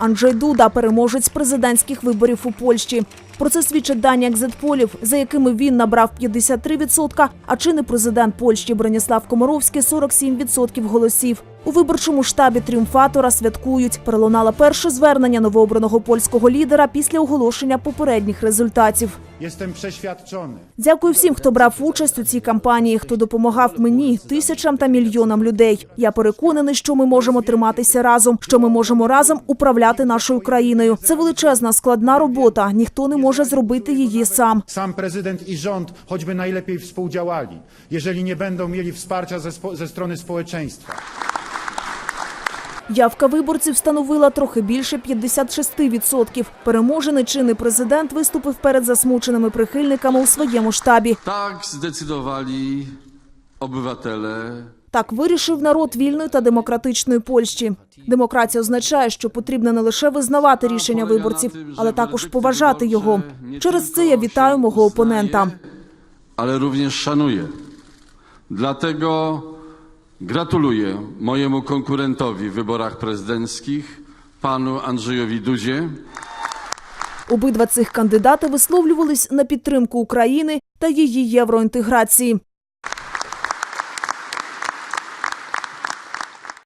Анджей Дуда, переможець президентських виборів у Польщі. Про це свідчить дані екзитполів, за якими він набрав 53%, а чинний президент Польщі Броніслав Комаровський 47% голосів. У виборчому штабі тріумфатора святкують. Пролунало перше звернення новообраного польського лідера після оголошення попередніх результатів. Дякую всім, хто брав участь у цій кампанії, хто допомагав мені, тисячам та мільйонам людей. Я переконаний, що ми можемо триматися разом, що ми можемо разом управляти нашою країною. Це величезна складна робота. Ніхто не може зробити її сам. prezydent i rząd choćby najlepiej współdziałali, jeżeli nie będą mieli wsparcia ze, spo, ze strony społeczeństwa. Явка виборців становила трохи більше 56%. Переможений чинний президент виступив перед засмученими прихильниками у своєму штабі. Tak zdecydowali obywatele Так вирішив народ вільної та демократичної Польщі. Демократія означає, що потрібно не лише визнавати рішення виборців, але також поважати його. Через це я вітаю мого опонента. ale również szanuję. Dlatego gratuluję mojemu konkurentowi w wyborach prezydenckich, panu Andrzejowi Dudzie. Обидва цих кандидати висловлювались на підтримку України та її євроінтеграції.